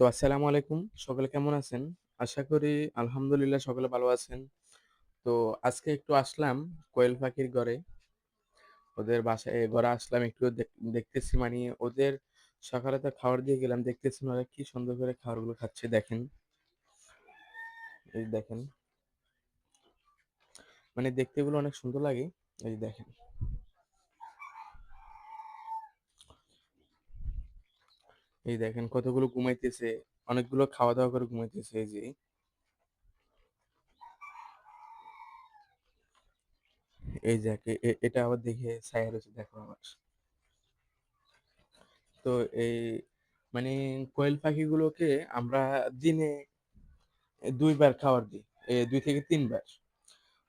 তো আসসালামু আলাইকুম। সকলে কেমন আছেন? আশা করি আলহামদুলিল্লাহ সকলে ভালো আছেন। তো আজকে একটু আসলাম কোয়েল পাখির ঘরে। ওদের বাসায় ঘরে আসলাম একটু দেখ, দেখতেছি মানি ওদের সকালে তো খাবার দিয়ে গেলাম। দেখতেছেন ওরা কি সুন্দর করে খাবারগুলো খাচ্ছে, দেখেন। এই দেখেন। মানে দেখতে এগুলো অনেক সুন্দর লাগে। এই দেখেন। এই দেখেন কতগুলো ঘুমাইতেছে। অনেকগুলো খাওয়া-দাওয়া করে ঘুমাইতেছে এই যে। এই এ, এটা আবার দেখে ছাইয়া রয়েছে, দেখো আবার। তো এই মানে কোয়েল পাখিগুলোকে আমরা দিনে দুইবার খাবার দিই। দুই থেকে তিনবার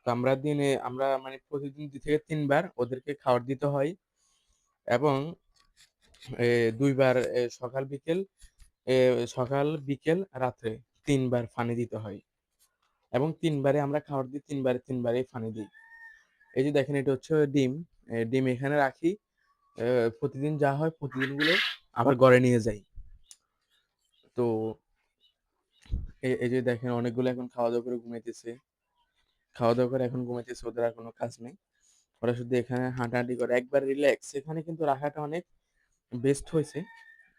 তো আমরা দিনে, আমরা মানে প্রতিদিন দুই থেকে তিনবার ওদেরকে খাবার দিতে হয়। এবং এ ২ বার এ সকাল বিকেল সকাল, বিকেল, রাত্রে ৩ বার পানি দিতে হয়। এবং তিনবারে আমরা খাবার দিই ৩ বারে ৩ পানি দিই। এই যে দেখেন এটা হচ্ছে ডিম। ডিম এখানে রাখি। প্রতিদিন যা হয় প্রতিদিনগুলো আবার ঘরে নিয়ে যাই। তো এই যে দেখেন অনেকগুলো এখন খাওয়া-দাওয়া করে ঘুমাইতেছে। খাওয়া-দাওয়া করে এখন ঘুমাইতেছে ওদের আর কোনো কাজ নেই। ওরা শুধু এখানে হাঁটাহাঁটি করে একবার রিল্যাক্স। এখানে কিন্তু রাখাটা অনেক বেস্ট হয়েছে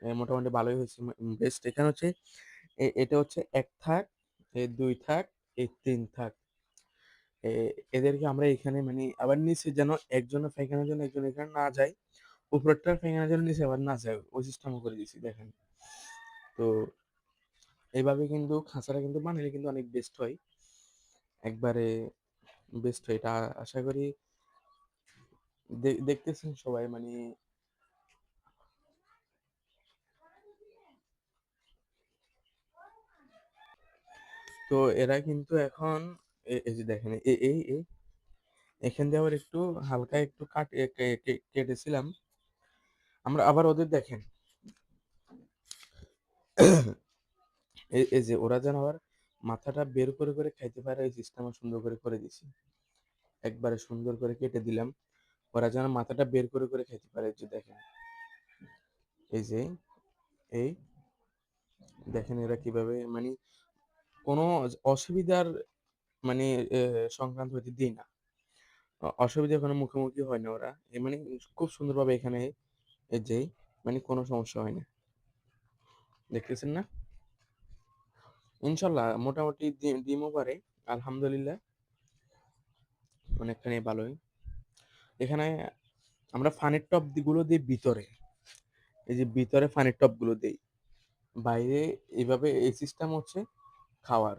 মোটামুটি ভালোই হয়েছে বেস্ট। এখানে হচ্ছে এটা হচ্ছে এক থাক, এ ২ থাক, এ তিন থাক। এদেরকে আমরা এখানে মানে আবার নিচে যেন একজনের পায়খানার জন্য একজন এখানে না যায়। উপরেরটার পায়খানার জন্য নিচে আবার না যায়। ওই সিস্টেমও করে দিছি দেখেন। তো এইভাবে কিন্তু খাঁচাটা কিন্তু বানাইলে কিন্তু অনেক বেস্ট হয়। একবারে বেস্ট হয়। এটা আশা করি দেখতেছেন সবাই মানি তো এরা কিন্তু এখন এই দেখেন এ এই এই এখান দিয়ে আবার একটু হালকা একটু কাট কেটেছিলাম। আমরা আবার ওদের দেখেন এই এই যে ওরা যেন আবার মাথাটা বের করে, করে খাইতে পারে এই সিস্টেমও সুন্দর করে, করে দিছি। একবারে সুন্দর করে কেটে দিলাম। ওরা যেন মাথাটা বের করে, করে খাইতে পারে এই যে দেখেন। এই যে এই দেখেন এরা কীভাবে মানি কোনো অসুবিধার মানে সংক্রান্ত হইতে দিই না। অ অসুবিধার কোনো মুখোমুখি হয় না ওরা। এ মানে খুব সুন্দরভাবে এখানে যে মানে কোনো সমস্যা হয় না। দেখতেছেন না? ইনশাল্লাহ, মোটামুটি ডি ডিমও পারে। আলহামদুলিল্লাহ। অনেকখানি ভালোই। এখানে আমরা ফানির টবগুলো দেই ভিতরে। এই যে ভিতরে ফানির টবগুলো দেই। বাইরে এভাবে এই সিস্টেম হচ্ছে খাওয়ার।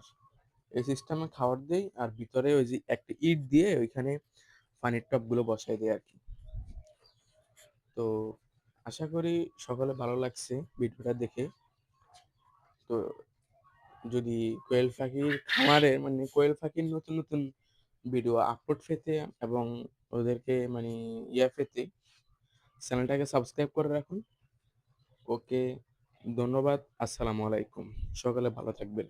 এই সিস্টেমে খাবার দেই আর ভিতরে ওই যে একটা ইট দিয়ে ওইখানে পানির টবগুলো দেয় আর কি তো আশা করি সকলের ভালো লাগছে ভিডিওটা দেখে। তো যদি কোয়েল পাখির খামারে মানে কোয়েল পাখির নতুন, নতুন ভিডিও আপলোড পেতে এবং ওদেরকে মানে ইয়া পেতে চ্যানেলটাকে সাবস্ক্রাইব করে রাখুন। ওকে ধন্যবাদ। আসসালামু আলাইকুম। সকালে ভালো থাকবেন।